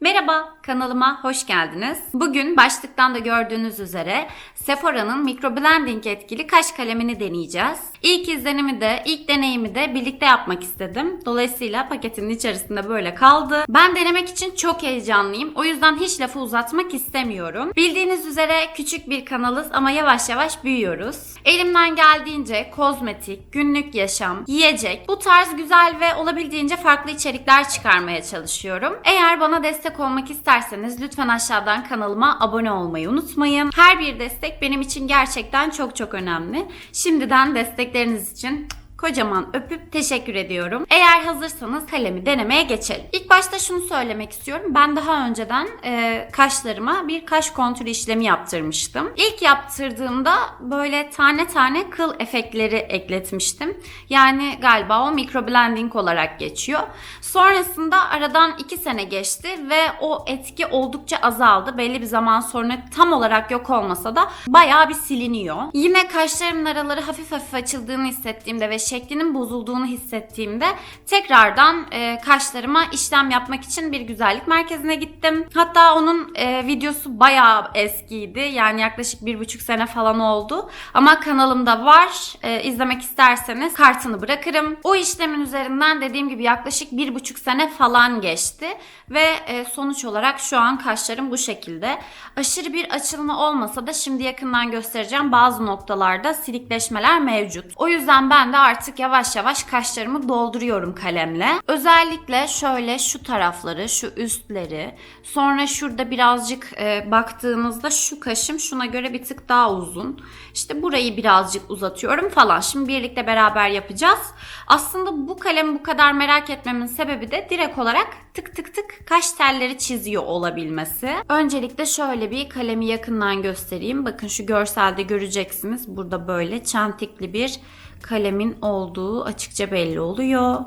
Merhaba, kanalıma hoş geldiniz. Bugün başlıktan da gördüğünüz üzere Sephora'nın microblending etkili kaş kalemini deneyeceğiz. İlk izlenimi de, ilk deneyimi de birlikte yapmak istedim. Dolayısıyla paketinin içerisinde böyle kaldı. Ben denemek için çok heyecanlıyım. O yüzden hiç lafı uzatmak istemiyorum. Bildiğiniz üzere küçük bir kanalız ama yavaş yavaş büyüyoruz. Elimden geldiğince kozmetik, günlük yaşam, yiyecek bu tarz güzel ve olabildiğince farklı içerikler çıkarmaya çalışıyorum. Eğer bana destek olmak isterseniz lütfen aşağıdan kanalıma abone olmayı unutmayın. Her bir destek benim için gerçekten çok çok önemli. Şimdiden destekleriniz için kocaman öpüp teşekkür ediyorum. Eğer hazırsanız kalemi denemeye geçelim. İlk başta şunu söylemek istiyorum. Ben daha önceden e, kaşlarıma bir kaş kontür işlemi yaptırmıştım. İlk yaptırdığımda böyle tane tane kıl efektleri ekletmiştim. Yani galiba o microblending olarak geçiyor. Sonrasında aradan 2 sene geçti ve o etki oldukça azaldı. Belli bir zaman sonra tam olarak yok olmasa da bayağı bir siliniyor. Yine kaşlarımın araları hafif hafif açıldığını hissettiğimde ve şeklinin bozulduğunu hissettiğimde tekrardan e, kaşlarıma işlem yapmak için bir güzellik merkezine gittim. Hatta onun e, videosu bayağı eskiydi. Yani yaklaşık bir buçuk sene falan oldu. Ama kanalımda var. E, izlemek isterseniz kartını bırakırım. O işlemin üzerinden dediğim gibi yaklaşık bir buçuk sene falan geçti. Ve e, sonuç olarak şu an kaşlarım bu şekilde. Aşırı bir açılma olmasa da şimdi yakından göstereceğim bazı noktalarda silikleşmeler mevcut. O yüzden ben de artık yavaş yavaş kaşlarımı dolduruyorum kalemle. Özellikle şöyle şu tarafları, şu üstleri, sonra şurada birazcık e, baktığınızda şu kaşım şuna göre bir tık daha uzun. İşte burayı birazcık uzatıyorum falan. Şimdi birlikte beraber yapacağız. Aslında bu kalemi bu kadar merak etmemin sebebi de direkt olarak tık tık tık kaş telleri çiziyor olabilmesi. Öncelikle şöyle bir kalemi yakından göstereyim. Bakın şu görselde göreceksiniz. Burada böyle çentikli bir kalemin olduğu açıkça belli oluyor.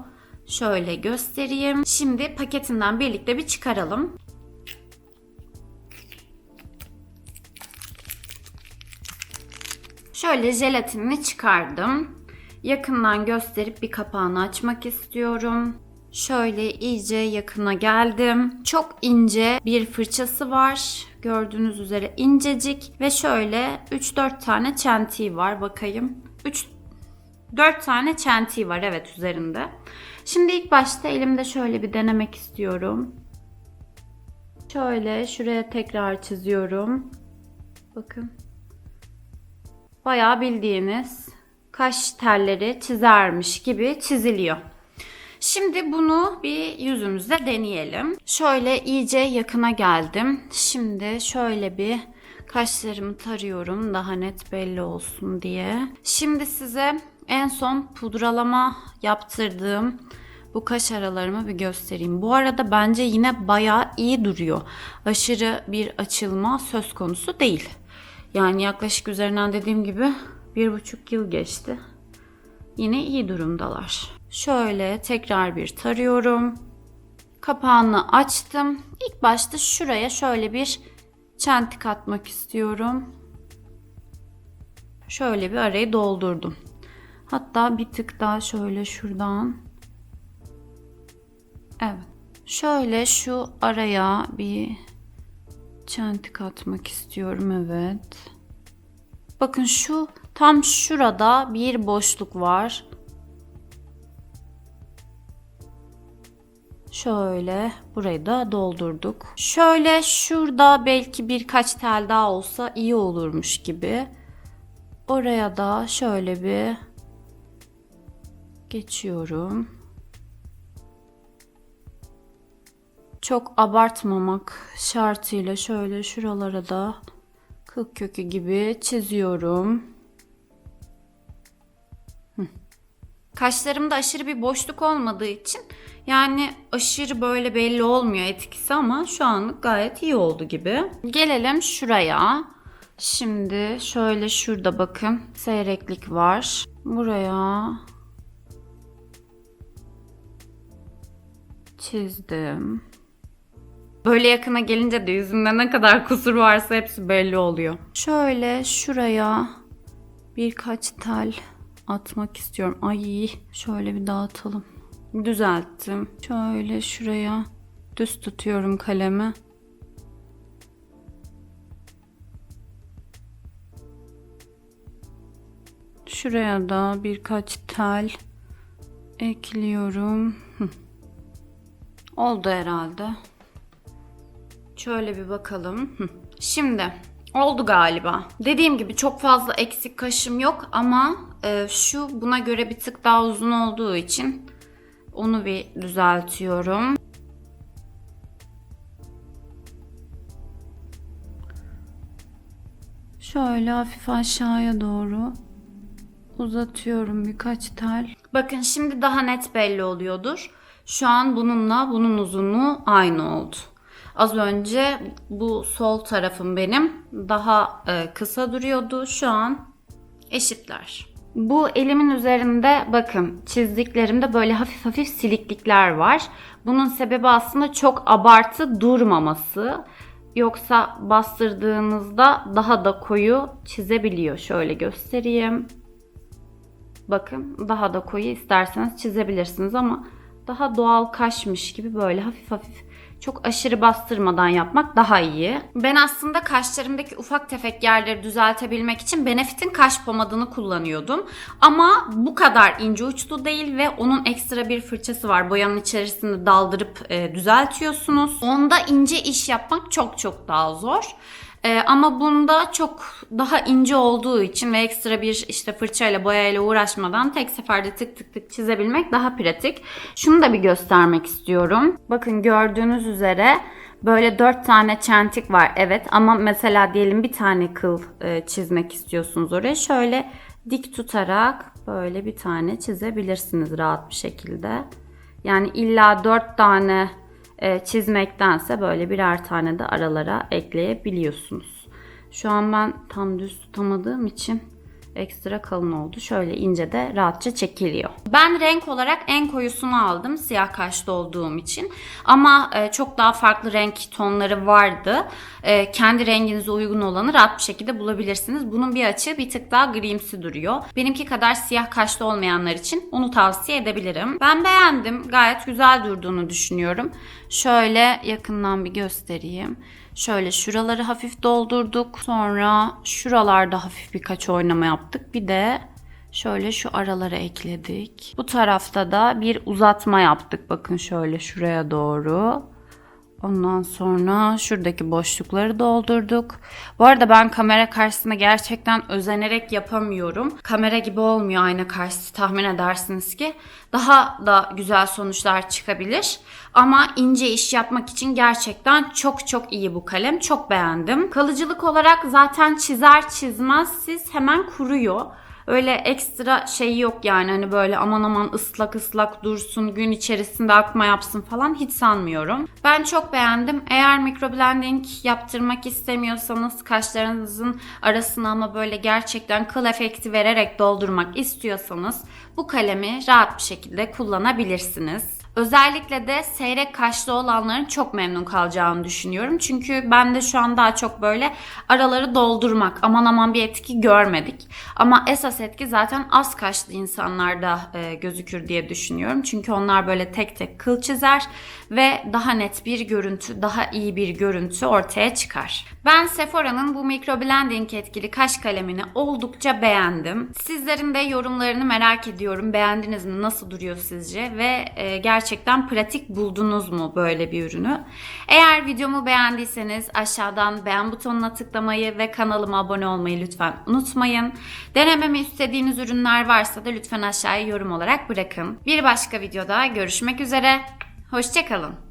Şöyle göstereyim. Şimdi paketinden birlikte bir çıkaralım. Şöyle jelatinini çıkardım. Yakından gösterip bir kapağını açmak istiyorum. Şöyle iyice yakına geldim. Çok ince bir fırçası var. Gördüğünüz üzere incecik ve şöyle 3-4 tane çentiği var bakayım. 3 4 tane çentiği var evet üzerinde. Şimdi ilk başta elimde şöyle bir denemek istiyorum. Şöyle şuraya tekrar çiziyorum. Bakın. Bayağı bildiğiniz kaş telleri çizermiş gibi çiziliyor. Şimdi bunu bir yüzümüzde deneyelim. Şöyle iyice yakına geldim. Şimdi şöyle bir kaşlarımı tarıyorum daha net belli olsun diye. Şimdi size en son pudralama yaptırdığım bu kaş aralarımı bir göstereyim. Bu arada bence yine bayağı iyi duruyor. Aşırı bir açılma söz konusu değil. Yani yaklaşık üzerinden dediğim gibi bir buçuk yıl geçti. Yine iyi durumdalar. Şöyle tekrar bir tarıyorum. Kapağını açtım. İlk başta şuraya şöyle bir çentik atmak istiyorum. Şöyle bir arayı doldurdum. Hatta bir tık daha şöyle şuradan. Evet. Şöyle şu araya bir çentik atmak istiyorum evet. Bakın şu tam şurada bir boşluk var. Şöyle burayı da doldurduk. Şöyle şurada belki birkaç tel daha olsa iyi olurmuş gibi. Oraya da şöyle bir geçiyorum. Çok abartmamak şartıyla şöyle şuralara da kıl kökü gibi çiziyorum. Kaşlarımda aşırı bir boşluk olmadığı için yani aşırı böyle belli olmuyor etkisi ama şu anlık gayet iyi oldu gibi. Gelelim şuraya. Şimdi şöyle şurada bakın seyreklik var. Buraya çizdim. Böyle yakına gelince de yüzümde ne kadar kusur varsa hepsi belli oluyor. Şöyle şuraya birkaç tel atmak istiyorum. Ay şöyle bir dağıtalım. Düzelttim. Şöyle şuraya Düz tutuyorum kalemi. Şuraya da birkaç tel ekliyorum. Oldu herhalde. Şöyle bir bakalım. Şimdi oldu galiba. Dediğim gibi çok fazla eksik kaşım yok ama e, şu buna göre bir tık daha uzun olduğu için onu bir düzeltiyorum. Şöyle hafif aşağıya doğru uzatıyorum birkaç tel. Bakın şimdi daha net belli oluyordur. Şu an bununla bunun uzunluğu aynı oldu. Az önce bu sol tarafım benim daha e, kısa duruyordu. Şu an eşitler. Bu elimin üzerinde bakın çizdiklerimde böyle hafif hafif siliklikler var. Bunun sebebi aslında çok abartı durmaması. Yoksa bastırdığınızda daha da koyu çizebiliyor. Şöyle göstereyim. Bakın daha da koyu isterseniz çizebilirsiniz ama daha doğal kaşmış gibi böyle hafif hafif çok aşırı bastırmadan yapmak daha iyi. Ben aslında kaşlarımdaki ufak tefek yerleri düzeltebilmek için Benefit'in kaş pomadını kullanıyordum. Ama bu kadar ince uçlu değil ve onun ekstra bir fırçası var. Boyanın içerisinde daldırıp e, düzeltiyorsunuz. Onda ince iş yapmak çok çok daha zor. Ee, ama bunda çok daha ince olduğu için ve ekstra bir işte fırçayla boyayla uğraşmadan tek seferde tık tık tık çizebilmek daha pratik. Şunu da bir göstermek istiyorum. Bakın gördüğünüz üzere böyle dört tane çentik var evet ama mesela diyelim bir tane kıl e, çizmek istiyorsunuz oraya. Şöyle dik tutarak böyle bir tane çizebilirsiniz rahat bir şekilde. Yani illa dört tane e, çizmektense böyle birer tane de aralara ekleyebiliyorsunuz. Şu an ben tam düz tutamadığım için ekstra kalın oldu. Şöyle ince de rahatça çekiliyor. Ben renk olarak en koyusunu aldım siyah kaşlı olduğum için. Ama e, çok daha farklı renk tonları vardı. E, kendi renginize uygun olanı rahat bir şekilde bulabilirsiniz. Bunun bir açığı bir tık daha grimsi duruyor. Benimki kadar siyah kaşlı olmayanlar için onu tavsiye edebilirim. Ben beğendim. Gayet güzel durduğunu düşünüyorum. Şöyle yakından bir göstereyim. Şöyle şuraları hafif doldurduk. Sonra şuralarda hafif birkaç oynama yaptık. Bir de şöyle şu aralara ekledik. Bu tarafta da bir uzatma yaptık. Bakın şöyle şuraya doğru. Ondan sonra şuradaki boşlukları doldurduk. Bu arada ben kamera karşısında gerçekten özenerek yapamıyorum. Kamera gibi olmuyor ayna karşısı tahmin edersiniz ki. Daha da güzel sonuçlar çıkabilir. Ama ince iş yapmak için gerçekten çok çok iyi bu kalem. Çok beğendim. Kalıcılık olarak zaten çizer çizmez siz hemen kuruyor. Öyle ekstra şey yok yani hani böyle aman aman ıslak ıslak dursun gün içerisinde akma yapsın falan hiç sanmıyorum. Ben çok beğendim. Eğer microblending yaptırmak istemiyorsanız kaşlarınızın arasına ama böyle gerçekten kıl efekti vererek doldurmak istiyorsanız bu kalemi rahat bir şekilde kullanabilirsiniz. Özellikle de seyrek kaşlı olanların çok memnun kalacağını düşünüyorum. Çünkü ben de şu an daha çok böyle araları doldurmak, aman aman bir etki görmedik. Ama esas etki zaten az kaşlı insanlarda e, gözükür diye düşünüyorum. Çünkü onlar böyle tek tek kıl çizer ve daha net bir görüntü, daha iyi bir görüntü ortaya çıkar. Ben Sephora'nın bu microblending etkili kaş kalemini oldukça beğendim. Sizlerin de yorumlarını merak ediyorum. Beğendiniz mi? Nasıl duruyor sizce? Ve e, gerçekten pratik buldunuz mu böyle bir ürünü? Eğer videomu beğendiyseniz aşağıdan beğen butonuna tıklamayı ve kanalıma abone olmayı lütfen unutmayın. Denememi istediğiniz ürünler varsa da lütfen aşağıya yorum olarak bırakın. Bir başka videoda görüşmek üzere. Hoşçakalın.